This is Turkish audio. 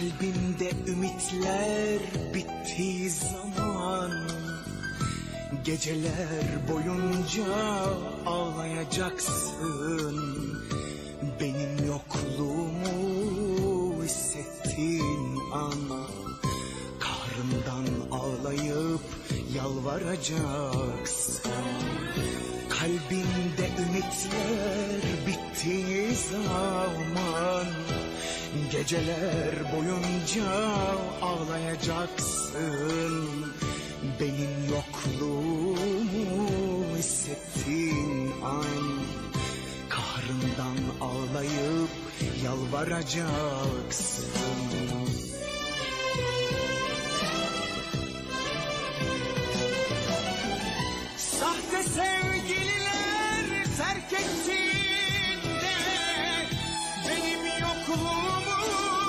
Kalbimde ümitler bittiği zaman Geceler boyunca ağlayacaksın. Benim yokluğumu hissettiğin an Kahrımdan ağlayıp yalvaracaksın. Kalbimde ümitler bittiği zaman Geceler boyunca ağlayacaksın. Benim yokluğumu hissettiğin an Kahrından ağlayıp yalvaracaksın. Sahte sevgililer Kulumu